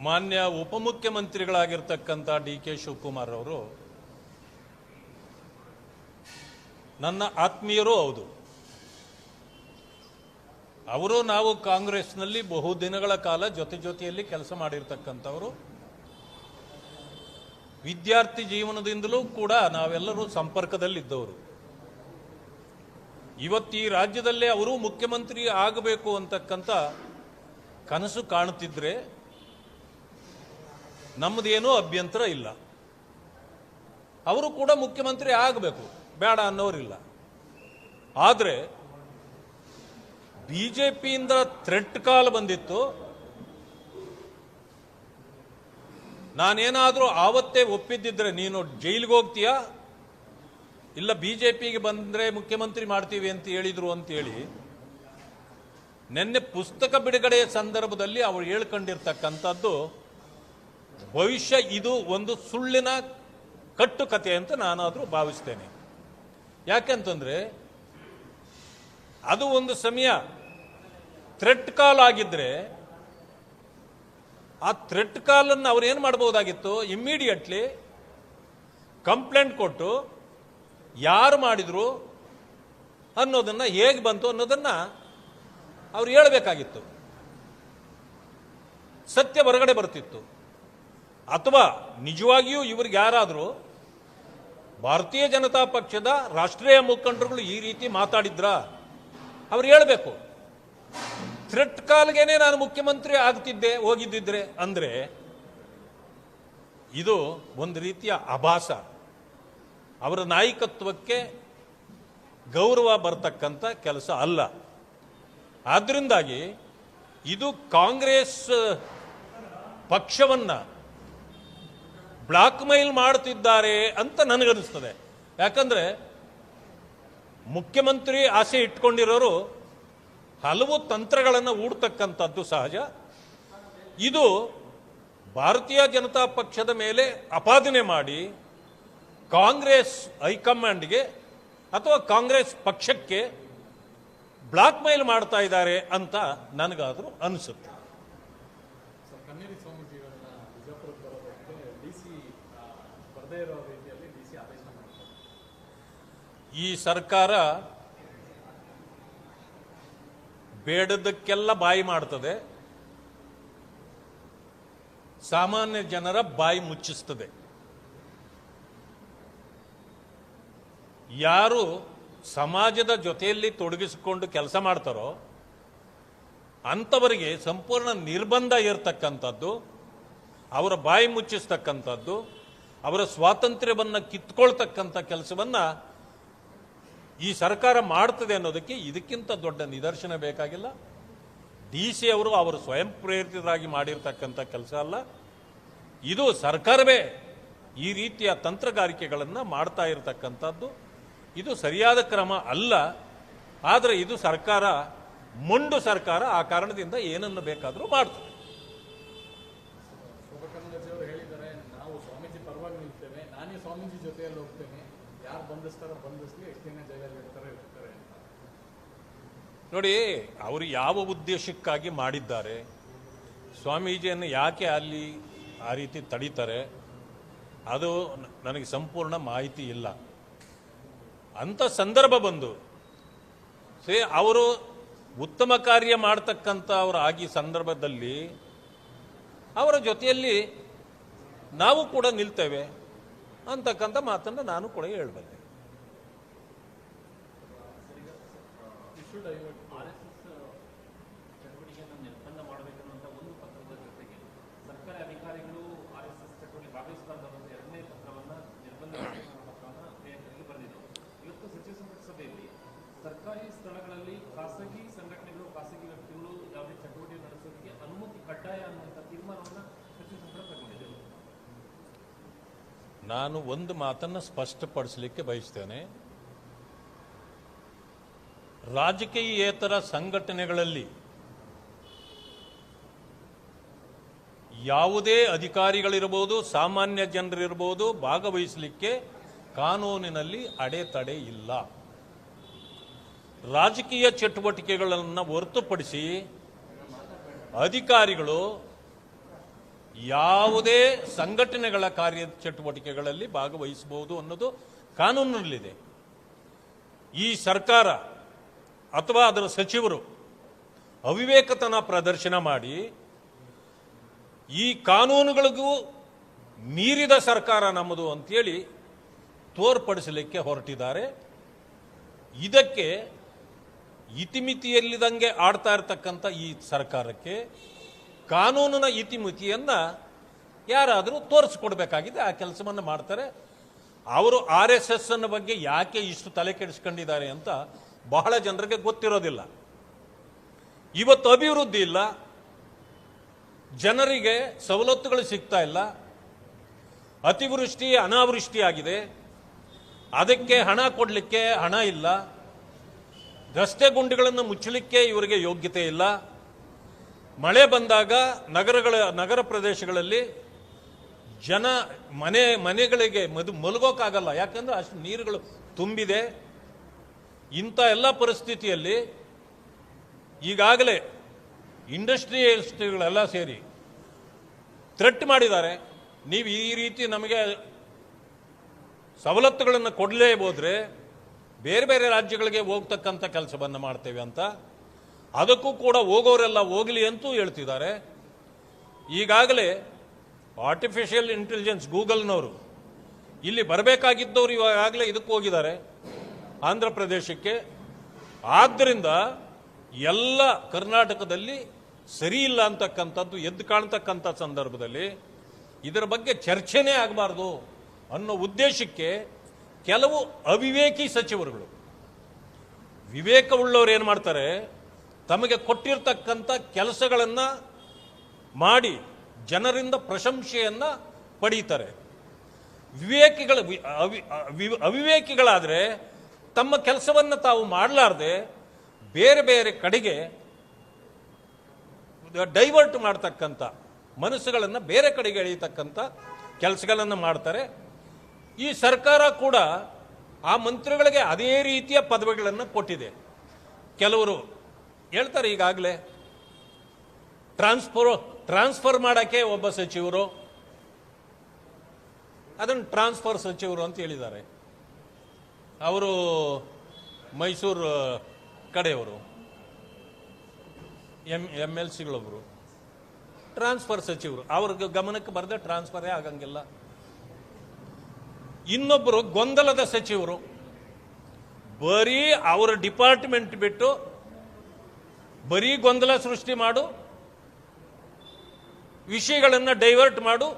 ಮಾನ್ಯ ಉಪಮುಖ್ಯಮಂತ್ರಿಗಳಾಗಿರ್ತಕ್ಕಂಥ D K Shivakumar ಅವರು ನನ್ನ ಆತ್ಮೀಯರೂ ಹೌದು. ಅವರು ನಾವು ಕಾಂಗ್ರೆಸ್ನಲ್ಲಿ ಬಹುದಿನಗಳ ಕಾಲ ಜೊತೆ ಜೊತೆಯಲ್ಲಿ ಕೆಲಸ ಮಾಡಿರ್ತಕ್ಕಂಥವರು. ವಿದ್ಯಾರ್ಥಿ ಜೀವನದಿಂದಲೂ ಕೂಡ ನಾವೆಲ್ಲರೂ ಸಂಪರ್ಕದಲ್ಲಿದ್ದವರು. ಇವತ್ತು ಈ ರಾಜ್ಯದಲ್ಲೇ ಅವರು ಮುಖ್ಯಮಂತ್ರಿ ಆಗಬೇಕು ಅಂತಕ್ಕಂಥ ಕನಸು ಕಾಣುತ್ತಿದ್ರೆ ನಮ್ಮದೇನೂ ಅಭ್ಯಂತರ ಇಲ್ಲ. ಅವರು ಕೂಡ ಮುಖ್ಯಮಂತ್ರಿ ಆಗಬೇಕು. ಬೇಡ ಅನ್ನೋರಿಲ್ಲ. ಆದರೆ ಬಿ ಜೆ ಪಿಯಿಂದ ಥ್ರೆಟ್ ಕಾಲ್ ಬಂದಿತ್ತು. ನಾನೇನಾದರೂ ಆವತ್ತೇ ಒಪ್ಪಿದ್ದಿದ್ರೆ ನೀನು ಜೈಲಿಗೆ ಹೋಗ್ತೀಯಾ? ಇಲ್ಲ ಪಿಗೆ ಬಂದರೆ ಮುಖ್ಯಮಂತ್ರಿ ಮಾಡ್ತೀವಿ ಅಂತ ಹೇಳಿದ್ರು ಅಂತೇಳಿ ನಿನ್ನೆ ಪುಸ್ತಕ ಬಿಡುಗಡೆಯ ಸಂದರ್ಭದಲ್ಲಿ ಅವರು ಹೇಳ್ಕೊಂಡಿರ್ತಕ್ಕಂಥದ್ದು ಭವಿಷ್ಯ ಇದು ಒಂದು ಸುಳ್ಳಿನ ಕಟ್ಟುಕತೆ ಅಂತ ನಾನಾದರೂ ಭಾವಿಸ್ತೇನೆ. ಯಾಕೆಂತಂದರೆ ಅದು ಒಂದು ಸಮಯ ಥ್ರೆಟ್ ಕಾಲ್ ಆಗಿದ್ರೆ, ಆ ಥ್ರೆಟ್ ಕಾಲನ್ನು ಅವ್ರು ಏನು ಮಾಡ್ಬೋದಾಗಿತ್ತು ಇಮ್ಮಿಡಿಯೇಟ್ಲಿ ಕಂಪ್ಲೇಂಟ್ ಕೊಟ್ಟು ಯಾರು ಮಾಡಿದ್ರು ಅನ್ನೋದನ್ನು ಹೇಗೆ ಬಂತು ಅನ್ನೋದನ್ನು ಅವ್ರು ಹೇಳಬೇಕಾಗಿತ್ತು. ಸತ್ಯ ಹೊರಗಡೆ ಬರ್ತಿತ್ತು. ಅಥವಾ ನಿಜವಾಗಿಯೂ ಇವ್ರಿಗೆ ಯಾರಾದರೂ ಭಾರತೀಯ ಜನತಾ ಪಕ್ಷದ ರಾಷ್ಟ್ರೀಯ ಮುಖಂಡರುಗಳು ಈ ರೀತಿ ಮಾತಾಡಿದ್ರ? ಅವ್ರು ಹೇಳಬೇಕು. ಥ್ರೆಟ್ ಕಾಲ್ಗೇನೆ ನಾನು ಮುಖ್ಯಮಂತ್ರಿ ಆಗ್ತಿದ್ದೆ, ಹೋಗಿದ್ದಿದ್ರೆ ಅಂದರೆ ಇದು ಒಂದು ರೀತಿಯ ಅಭಾಸ. ಅವರ ನಾಯಕತ್ವಕ್ಕೆ ಗೌರವ ಬರ್ತಕ್ಕಂಥ ಕೆಲಸ ಅಲ್ಲ. ಆದ್ದರಿಂದಾಗಿ ಇದು ಕಾಂಗ್ರೆಸ್ ಪಕ್ಷವನ್ನ ಬ್ಲಾಕ್ ಮೈಲ್ ಮಾಡ್ತಿದ್ದಾರೆ ಅಂತ ನನಗನ್ನಿಸ್ತದೆ. ಯಾಕಂದರೆ ಮುಖ್ಯಮಂತ್ರಿ ಆಸೆ ಇಟ್ಕೊಂಡಿರೋರು ಹಲವು ತಂತ್ರಗಳನ್ನು ಹೂಡ್ತಕ್ಕಂಥದ್ದು ಸಹಜ. ಇದು ಭಾರತೀಯ ಜನತಾ ಪಕ್ಷದ ಮೇಲೆ ಅಪಾದನೆ ಮಾಡಿ ಕಾಂಗ್ರೆಸ್ ಹೈಕಮಾಂಡ್ಗೆ ಅಥವಾ ಕಾಂಗ್ರೆಸ್ ಪಕ್ಷಕ್ಕೆ ಬ್ಲಾಕ್ ಮೈಲ್ ಮಾಡ್ತಾ ಇದ್ದಾರೆ ಅಂತ ನನಗಾದರೂ ಅನಿಸುತ್ತೆ ಸರ್ ಕನ್ನೇರಿ ಸ್ವಾಮೀಜಿಗಳನ್ನ ಬಿಜಾಪುರಕ್ಕೆ ಬರೋದಕ್ಕೆ ಡಿ ಸಿ ಬರದೇ ಇರೋ ರೀತಿಯಲ್ಲಿ ಡಿ ಸಿ ಆದೇಶ ಮಾಡ್ತಾರೆ ಈ ಸರ್ಕಾರ ಬೇಡದಕ್ಕೆಲ್ಲ ಬಾಯಿ ಮಾಡ್ತದೆ. ಸಾಮಾನ್ಯ ಜನರ ಬಾಯಿ ಮುಚ್ಚಿಸ್ತದೆ. ಯಾರು ಸಮಾಜದ ಜೊತೆಯಲ್ಲಿ ತೊಡಗಿಸಿಕೊಂಡು ಕೆಲಸ ಮಾಡ್ತಾರೋ ಅಂಥವರಿಗೆ ಸಂಪೂರ್ಣ ನಿರ್ಬಂಧ ಇರತಕ್ಕಂಥದ್ದು ಅವರ ಬಾಯಿ ಮುಚ್ಚಿಸ್ತಕ್ಕಂಥದ್ದು, ಅವರ ಸ್ವಾತಂತ್ರ್ಯವನ್ನು ಕಿತ್ಕೊಳ್ತಕ್ಕಂಥ ಕೆಲಸವನ್ನ ಈ ಸರ್ಕಾರ ಮಾಡ್ತದೆ ಅನ್ನೋದಕ್ಕೆ ಇದಕ್ಕಿಂತ ದೊಡ್ಡ ನಿದರ್ಶನ ಬೇಕಾಗಿಲ್ಲ. ಡಿ ಸಿ ಅವರು ಅವರು ಸ್ವಯಂ ಪ್ರೇರಿತರಾಗಿ ಮಾಡಿರ್ತಕ್ಕಂಥ ಕೆಲಸ ಅಲ್ಲ. ಇದು ಸರ್ಕಾರವೇ ಈ ರೀತಿಯ ತಂತ್ರಗಾರಿಕೆಗಳನ್ನು ಮಾಡ್ತಾ ಇರತಕ್ಕಂಥದ್ದು. ಇದು ಸರಿಯಾದ ಕ್ರಮ ಅಲ್ಲ. ಆದರೆ ಇದು ಸರ್ಕಾರ, ಮೊಂಡು ಸರ್ಕಾರ ಆ ಕಾರಣದಿಂದ ಏನನ್ನು ಬೇಕಾದರೂ ಮಾಡ್ತದೆ. ನಾನೇ ಸ್ವಾಮೀಜಿ ಜೊತೆಯಲ್ಲಿ ಹೋಗ್ತೇನೆ. ಯಾರು ಬಂಧಿಸ್ತಾರೋ ಬಂಧಿಸ್ಲಿ, ಎಷ್ಟು ದಿನ ಜೈಲಲ್ಲಿ ಇರ್ತಾರೆ ಇರ್ತಾರೆ ಅಂತ ನೋಡಿ, ಅವರು ಯಾವ ಉದ್ದೇಶಕ್ಕಾಗಿ ಮಾಡಿದ್ದಾರೆ? ಸ್ವಾಮೀಜಿಯನ್ನು ಯಾಕೆ ಅಲ್ಲಿ ಆ ರೀತಿ ತಡೀತಾರೆ? ಅದು ನನಗೆ ಸಂಪೂರ್ಣ ಮಾಹಿತಿ ಇಲ್ಲ. ಅಂಥ ಸಂದರ್ಭ ಬಂದು, ಸೇ, ಅವರು ಉತ್ತಮ ಕಾರ್ಯ ಮಾಡ್ತಕ್ಕಂಥ ಅವರು ಆಗಿ ಸಂದರ್ಭದಲ್ಲಿ, ಅವರ ಜೊತೆಯಲ್ಲಿ ನಾವು ಕೂಡ ನಿಲ್ತೇವೆ ಅಂತಕ್ಕಂಥ ಮಾತನ್ನು ನಾನು ಕೂಡ ಹೇಳಬಲ್ಲೆ. ನಾನು ಒಂದು ಮಾತನ್ನು ಸ್ಪಷ್ಟಪಡಿಸಲಿಕ್ಕೆ ಬಯಸ್ತೇನೆ. ರಾಜಕೀಯೇತರ ಸಂಘಟನೆಗಳಲ್ಲಿ ಯಾವುದೇ ಅಧಿಕಾರಿಗಳಿರ್ಬೋದು ಸಾಮಾನ್ಯ ಜನರಿರ್ಬೋದು ಭಾಗವಹಿಸಲಿಕ್ಕೆ ಕಾನೂನಿನಲ್ಲಿ ಅಡೆತಡೆ ಇಲ್ಲ. ರಾಜಕೀಯ ಚಟುವಟಿಕೆಗಳನ್ನು ಹೊರತುಪಡಿಸಿ ಅಧಿಕಾರಿಗಳು ಯಾವುದೇ ಸಂಘಟನೆಗಳ ಕಾರ್ಯ ಚಟುವಟಿಕೆಗಳಲ್ಲಿ ಭಾಗವಹಿಸಬಹುದು ಅನ್ನೋದು ಕಾನೂನಿನಲ್ಲಿದೆ. ಈ ಸರ್ಕಾರ ಅಥವಾ ಅದರ ಸಚಿವರು ಅವಿವೇಕತನ ಪ್ರದರ್ಶನ ಮಾಡಿ ಈ ಕಾನೂನುಗಳಿಗೂ ಮೀರಿದ ಸರ್ಕಾರ ನಮ್ಮದು ಅಂತೇಳಿ ತೋರ್ಪಡಿಸಲಿಕ್ಕೆ ಹೊರಟಿದ್ದಾರೆ. ಇದಕ್ಕೆ ಇತಿಮಿತಿಯಲ್ಲಿದಂಗೆ ಆಡ್ತಾ ಇರತಕ್ಕಂಥ ಈ ಸರ್ಕಾರಕ್ಕೆ ಕಾನೂನಿನ ಇತಿಮಿತಿಯನ್ನು ಯಾರಾದರೂ ತೋರಿಸ್ಕೊಡ್ಬೇಕಾಗಿದೆ, ಆ ಕೆಲಸವನ್ನು ಮಾಡ್ತಾರೆ. ಅವರು ಆರ್ ಎಸ್ ಎಸ್ ಅನ್ನ ಬಗ್ಗೆ ಯಾಕೆ ಇಷ್ಟು ತಲೆ ಕೆಡಿಸ್ಕೊಂಡಿದ್ದಾರೆ ಅಂತ ಬಹಳ ಜನರಿಗೆ ಗೊತ್ತಿರೋದಿಲ್ಲ. ಇವತ್ತು ಅಭಿವೃದ್ಧಿ ಇಲ್ಲ. ಜನರಿಗೆ ಸವಲತ್ತುಗಳು ಸಿಗ್ತಾ ಇಲ್ಲ. ಅತಿವೃಷ್ಟಿ ಅನಾವೃಷ್ಟಿ ಆಗಿದೆ. ಅದಕ್ಕೆ ಹಣ ಕೊಡಲಿಕ್ಕೆ ಹಣ ಇಲ್ಲ. ರಸ್ತೆ ಗುಂಡಿಗಳನ್ನು ಮುಚ್ಚಲಿಕ್ಕೆ ಇವರಿಗೆ ಯೋಗ್ಯತೆ ಇಲ್ಲ. ಮಳೆ ಬಂದಾಗ ನಗರಗಳ, ನಗರ ಪ್ರದೇಶಗಳಲ್ಲಿ ಜನ ಮನೆ, ಮನೆಗಳಿಗೆ ಮದು, ಮಲಗೋಕ್ಕಾಗಲ್ಲ. ಯಾಕಂದ್ರೆ ಅಷ್ಟು ನೀರುಗಳು ತುಂಬಿದೆ. ಇಂಥ ಎಲ್ಲ ಪರಿಸ್ಥಿತಿಯಲ್ಲಿ ಈಗಾಗಲೇ ಇಂಡಸ್ಟ್ರಿಯಲಿಸ್ಟ್ಗಳೆಲ್ಲ ಸೇರಿ ಥ್ರೆಟ್ ಮಾಡಿದ್ದಾರೆ. ನೀವು ಈ ರೀತಿ ನಮಗೆ ಸವಲತ್ತುಗಳನ್ನು ಕೊಡಲೇ ಹೋದರೆ ಬೇರೆ ಬೇರೆ ರಾಜ್ಯಗಳಿಗೆ ಹೋಗ್ತಕ್ಕಂಥ ಕೆಲಸವನ್ನು ಮಾಡ್ತೇವೆ ಅಂತ ಅದಕ್ಕೂ ಕೂಡ ಹೋಗೋರೆಲ್ಲ ಹೋಗಲಿ ಅಂತೂ ಹೇಳ್ತಿದ್ದಾರೆ. ಈಗಾಗಲೇ ಆರ್ಟಿಫಿಷಿಯಲ್ ಇಂಟೆಲಿಜೆನ್ಸ್ ಗೂಗಲ್ನವರು, ಇಲ್ಲಿ ಬರಬೇಕಾಗಿದ್ದವರು ಇವಾಗಲೇ ಇದಕ್ಕೆ ಹೋಗಿದ್ದಾರೆ, ಆಂಧ್ರ ಪ್ರದೇಶಕ್ಕೆ. ಆದ್ದರಿಂದ ಎಲ್ಲ ಕರ್ನಾಟಕದಲ್ಲಿ ಸರಿ ಇಲ್ಲ ಅಂತಕ್ಕಂಥದ್ದು, ಎದ್ದು ಕಾಣ್ತಕ್ಕಂಥ ಸಂದರ್ಭದಲ್ಲಿ ಇದರ ಬಗ್ಗೆ ಚರ್ಚೆನೇ ಆಗಬಾರ್ದು ಅನ್ನೋ ಉದ್ದೇಶಕ್ಕೆ ಕೆಲವು ಅವಿವೇಕಿ ಸಚಿವರುಗಳು ವಿವೇಕವುಳ್ಳವರು ಏನು ಮಾಡ್ತಾರೆ ತಮಗೆ ಕೊಟ್ಟಿರ್ತಕ್ಕಂಥ ಕೆಲಸಗಳನ್ನು ಮಾಡಿ ಜನರಿಂದ ಪ್ರಶಂಸೆಯನ್ನು ಪಡೀತಾರೆ. ವಿವೇಕಿಗಳ ಅವಿವೇಕಿಗಳಾದ್ರೆ ತಮ್ಮ ಕೆಲಸವನ್ನು ತಾವು ಮಾಡಲಾರ್ದೆ ಬೇರೆ ಬೇರೆ ಕಡೆಗೆ ಡೈವರ್ಟ್ ಮಾಡ್ತಕ್ಕಂಥ, ಮನಸ್ಸುಗಳನ್ನು ಬೇರೆ ಕಡೆಗೆ ಎಳೆಯತಕ್ಕಂಥ ಕೆಲಸಗಳನ್ನು ಮಾಡ್ತಾರೆ. ಈ ಸರ್ಕಾರ ಕೂಡ ಆ ಮಂತ್ರಿಗಳಿಗೆ ಅದೇ ರೀತಿಯ ಪದವಿಗಳನ್ನು ಕೊಟ್ಟಿದೆ. ಕೆಲವರು ಹೇಳ್ತಾರೆ ಈಗಾಗಲೇ. ಟ್ರಾನ್ಸ್ಫರ್ ಟ್ರಾನ್ಸ್ಫರ್ ಮಾಡೋಕ್ಕೆ ಒಬ್ಬ ಸಚಿವರು, ಅದನ್ನು ಟ್ರಾನ್ಸ್ಫರ್ ಸಚಿವರು ಅಂತ ಹೇಳಿದ್ದಾರೆ. ಅವರು ಮೈಸೂರು ಕಡೆಯವರು, ಎಂ ಎಂ ಎಲ್ ಸಿಗಳೊಬ್ಬರು ಟ್ರಾನ್ಸ್ಫರ್ ಸಚಿವರು, ಅವ್ರಿಗೆ ಗಮನಕ್ಕೆ ಬರದೆ ಟ್ರಾನ್ಸ್ಫರೇ ಆಗಂಗಿಲ್ಲ. ಇನ್ನೊಬ್ಬರು ಗೊಂದಲದ ಸಚಿವರು, ಬರೀ ಅವರ ಡಿಪಾರ್ಟ್ಮೆಂಟ್ ಬಿಟ್ಟು ಬರೀ ಗೊಂದಲ ಸೃಷ್ಟಿ ಮಾಡು, ವಿಷಯಗಳನ್ನು ಡೈವರ್ಟ್ ಮಾಡು,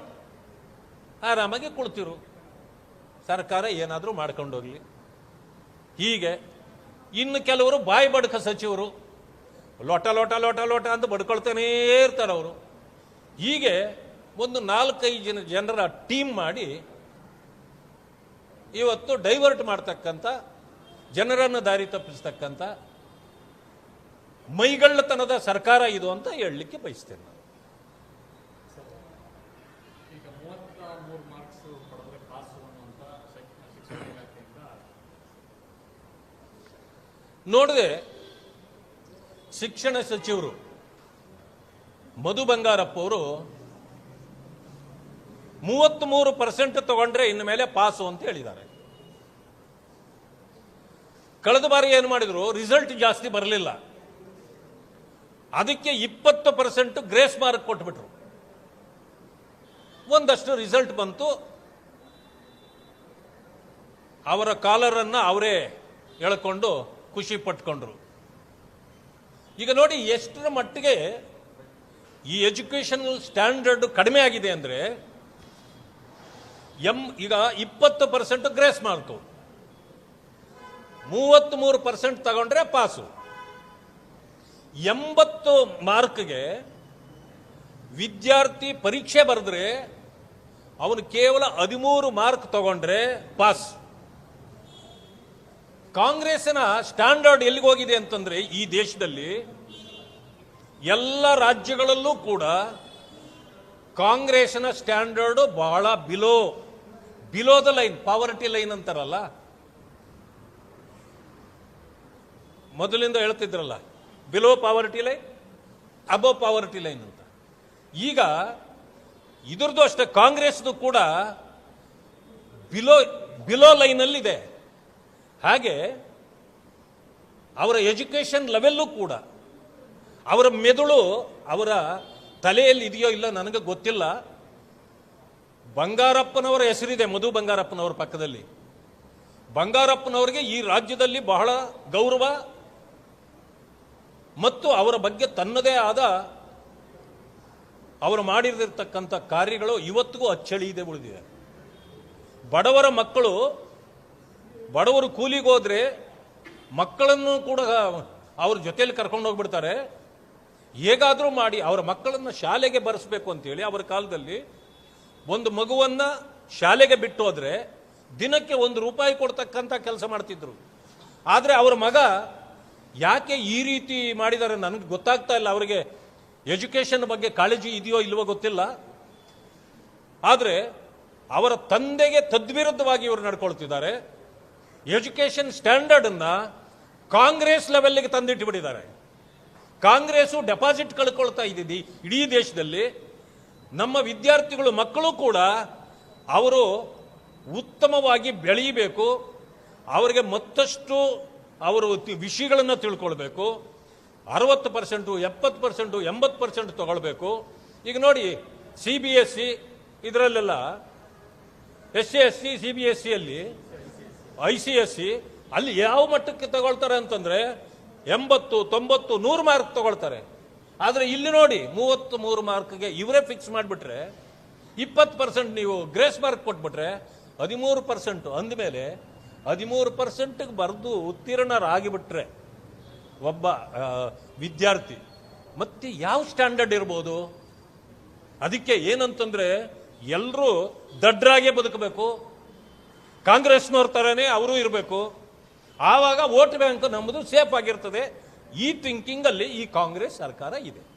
ಆರಾಮಾಗಿ ಕುಳ್ತಿರು. ಸರ್ಕಾರ ಏನಾದರೂ ಮಾಡ್ಕೊಂಡೋಗ್ಲಿ ಹೀಗೆ ಇನ್ನು ಕೆಲವರು ಬಾಯಿ ಬಡ್ಕ ಸಚಿವರು, ಲೋಟ ಲೋಟ ಲೋಟ ಲೋಟ ಅಂತ ಬಡ್ಕೊಳ್ತಾನೇ ಇರ್ತಾರೆ ಅವರು. ಹೀಗೆ ಒಂದು ನಾಲ್ಕೈದು ಜನ ಜನರ ಟೀಮ್ ಮಾಡಿ ಇವತ್ತು ಡೈವರ್ಟ್ ಮಾಡ್ತಕ್ಕಂಥ, ಜನರನ್ನು ದಾರಿ ತಪ್ಪಿಸ್ತಕ್ಕಂಥ ಮೈಗಳ್ಳತನದ ಸರ್ಕಾರ ಇದು ಅಂತ ಹೇಳಲಿಕ್ಕೆ ಬಯಸ್ತೇನೆ ನಾನು. ನೋಡಿದೆ ಶಿಕ್ಷಣ ಸಚಿವರು ಮಧು ಬಂಗಾರಪ್ಪ ಅವರು ಮೂವತ್ತ್ಮೂರು ಪರ್ಸೆಂಟ್ ತಗೊಂಡ್ರೆ ಇನ್ನು ಮೇಲೆ ಪಾಸು ಅಂತ ಹೇಳಿದ್ದಾರೆ. ಕಳೆದ ಬಾರಿ ಏನು ಮಾಡಿದ್ರು? ರಿಸಲ್ಟ್ ಜಾಸ್ತಿ ಬರಲಿಲ್ಲ. ಅದಕ್ಕೆ ಇಪ್ಪತ್ತು ಪರ್ಸೆಂಟ್ ಗ್ರೇಸ್ ಮಾರ್ಕ್ ಕೊಟ್ಬಿಟ್ರು. ಒಂದಷ್ಟು ರಿಸಲ್ಟ್ ಬಂತು. ಅವರ ಕಾಲರನ್ನು ಅವರೇ ಎಳ್ಕೊಂಡು ಖುಷಿ ಪಟ್ಕೊಂಡ್ರು. ಈಗ ನೋಡಿ ಎಷ್ಟರ ಮಟ್ಟಿಗೆ ಈ ಎಜುಕೇಷನಲ್ ಸ್ಟ್ಯಾಂಡರ್ಡ್ ಕಡಿಮೆ ಆಗಿದೆ ಅಂದರೆ ಎಂ, ಈಗ ಇಪ್ಪತ್ತು ಪರ್ಸೆಂಟ್ ಗ್ರೇಸ್ ಮಾರ್ಕು ಮೂವತ್ತ್ಮೂರು ಪರ್ಸೆಂಟ್ ತಗೊಂಡ್ರೆ ಪಾಸು ಎಂಬತ್ತು ಮಾರ್ಕ್ಗೆ ವಿದ್ಯಾರ್ಥಿ ಪರೀಕ್ಷೆ ಬರೆದ್ರೆ ಅವನು ಕೇವಲ ಹದಿಮೂರು ಮಾರ್ಕ್ ತಗೊಂಡ್ರೆ ಪಾಸ್. ಕಾಂಗ್ರೆಸ್ನ ಸ್ಟ್ಯಾಂಡರ್ಡ್ ಎಲ್ಲಿಗೆ ಹೋಗಿದೆ ಅಂತಂದ್ರೆ ಈ ದೇಶದಲ್ಲಿ ಎಲ್ಲ ರಾಜ್ಯಗಳಲ್ಲೂ ಕೂಡ ಕಾಂಗ್ರೆಸ್ನ ಸ್ಟ್ಯಾಂಡರ್ಡ್ ಬಹಳ below below the line, poverty line ಅಂತಾರಲ್ಲ? ಮೊದಲಿಂದ ಹೇಳ್ತಿದ್ರಲ್ಲ below poverty line, above poverty line ಅಂತ. ಈಗ ಇದ್ರದ್ದು ಅಷ್ಟೇ, ಕಾಂಗ್ರೆಸ್ದು ಕೂಡ ಬಿಲೋ ಬಿಲೋ ಲೈನಲ್ಲಿದೆ. ಹಾಗೆ ಅವರ ಎಜುಕೇಷನ್ ಲೆವೆಲ್ಲು ಕೂಡ, ಅವರ ಮೆದುಳು ಅವರ ತಲೆಯಲ್ಲಿ ಇದೆಯೋ ಇಲ್ಲ ನನಗೆ ಗೊತ್ತಿಲ್ಲ. ಬಂಗಾರಪ್ಪನವರ ಹೆಸರಿದೆ, ಮಧು ಬಂಗಾರಪ್ಪನವರ ಪಕ್ಕದಲ್ಲಿ. ಬಂಗಾರಪ್ಪನವರಿಗೆ ಈ ರಾಜ್ಯದಲ್ಲಿ ಬಹಳ ಗೌರವ ಮತ್ತು ಅವರ ಬಗ್ಗೆ ತನ್ನದೇ ಆದ ಅವರು ಮಾಡಿರತಕ್ಕಂಥ ಕಾರ್ಯಗಳು ಇವತ್ತಿಗೂ ಅಚ್ಚಳಿಯದೆ ಉಳಿದಿದೆ. ಬಡವರ ಮಕ್ಕಳು, ಬಡವರು ಕೂಲಿಗೋದ್ರೆ ಮಕ್ಕಳನ್ನು ಕೂಡ ಅವ್ರ ಜೊತೆಯಲ್ಲಿ ಕರ್ಕೊಂಡು ಹೋಗ್ಬಿಡ್ತಾರೆ. ಹೇಗಾದರೂ ಮಾಡಿ ಅವರ ಮಕ್ಕಳನ್ನು ಶಾಲೆಗೆ ಬರೆಸ್ಬೇಕು ಅಂತೇಳಿ ಅವರ ಕಾಲದಲ್ಲಿ ಒಂದು ಮಗುವನ್ನು ಶಾಲೆಗೆ ಬಿಟ್ಟು ಹೋದರೆ ದಿನಕ್ಕೆ ಒಂದು ರೂಪಾಯಿ ಕೊಡ್ತಕ್ಕಂಥ ಕೆಲಸ ಮಾಡ್ತಿದ್ರು. ಆದರೆ ಅವರ ಮಗ ಯಾಕೆ ಈ ರೀತಿ ಮಾಡಿದ್ದಾರೆ ನನಗೆ ಗೊತ್ತಾಗ್ತಾ ಇಲ್ಲ. ಅವರಿಗೆ ಎಜುಕೇಷನ್ ಬಗ್ಗೆ ಕಾಳಜಿ ಇದೆಯೋ ಇಲ್ವೋ ಗೊತ್ತಿಲ್ಲ. ಆದರೆ ಅವರ ತಂದೆಗೆ ತದ್ವಿರುದ್ಧವಾಗಿ ಇವರು ನಡ್ಕೊಳ್ತಿದ್ದಾರೆ. ಎಜುಕೇಷನ್ ಸ್ಟ್ಯಾಂಡರ್ಡನ್ನು ಕಾಂಗ್ರೆಸ್ ಲೆವೆಲ್ಗೆ ತಂದಿಟ್ಟುಬಿಟ್ಟಿದ್ದಾರೆ ಕಾಂಗ್ರೆಸ್ಸು ಡೆಪಾಸಿಟ್ ಕಳ್ಕೊಳ್ತಾ ಇದ್ದೀವಿ ಇಡೀ ದೇಶದಲ್ಲಿ. ನಮ್ಮ ವಿದ್ಯಾರ್ಥಿಗಳು ಮಕ್ಕಳು ಕೂಡ ಅವರು ಉತ್ತಮವಾಗಿ ಬೆಳೀಬೇಕು. ಅವರಿಗೆ ಮತ್ತಷ್ಟು ಅವರು ವಿಷಯಗಳನ್ನು ತಿಳ್ಕೊಳ್ಬೇಕು. ಅರವತ್ತು ಪರ್ಸೆಂಟು, ಎಪ್ಪತ್ತು ಪರ್ಸೆಂಟು, ಎಂಬತ್ತು ಪರ್ಸೆಂಟ್ ತಗೊಳ್ಬೇಕು. ಈಗ ನೋಡಿ ಸಿ ಬಿ ಎಸ್ ಸಿ ಇದರಲ್ಲೆಲ್ಲ S C S C C B S ಸಿಯಲ್ಲಿ ಐ ಸಿ ಎಸ್ ಸಿ ಅಲ್ಲಿ ಯಾವ ಮಟ್ಟಕ್ಕೆ ತಗೊಳ್ತಾರೆ ಅಂತಂದರೆ ಎಂಬತ್ತು, ತೊಂಬತ್ತು, ನೂರು ಮಾರ್ಕ್ ತಗೊಳ್ತಾರೆ. ಆದರೆ ಇಲ್ಲಿ ನೋಡಿ ಮೂವತ್ತು ಮೂರು ಮಾರ್ಕ್ಗೆ ಇವರೇ ಫಿಕ್ಸ್ ಮಾಡಿಬಿಟ್ರೆ, ಇಪ್ಪತ್ತು ಪರ್ಸೆಂಟ್ ನೀವು ಗ್ರೇಸ್ ಮಾರ್ಕ್ ಕೊಟ್ಬಿಟ್ರೆ, ಹದಿಮೂರು ಪರ್ಸೆಂಟ್ ಅಂದಮೇಲೆ ಹದಿಮೂರು ಪರ್ಸೆಂಟ್ಗೆ ಬರೆದು ಉತ್ತೀರ್ಣರಾಗಿಬಿಟ್ರೆ ಒಬ್ಬ ವಿದ್ಯಾರ್ಥಿ. ಮತ್ತೆ ಯಾವ ಸ್ಟ್ಯಾಂಡರ್ಡ್ ಇರ್ಬೋದು? ಅದಕ್ಕೆ ಏನಂತಂದ್ರೆ ಎಲ್ಲರೂ ದಡ್ರಾಗೇ ಬದುಕಬೇಕು. ಕಾಂಗ್ರೆಸ್ನವ್ರ ಥರನೇ ಅವರು ಇರಬೇಕು. ಆವಾಗ ವೋಟ್ ಬ್ಯಾಂಕ್ ನಮ್ಮದು ಸೇಫ್ ಆಗಿರ್ತದೆ. ಈ ಥಿಂಕಿಂಗಲ್ಲಿ ಈ ಕಾಂಗ್ರೆಸ್ ಸರ್ಕಾರ ಇದೆ.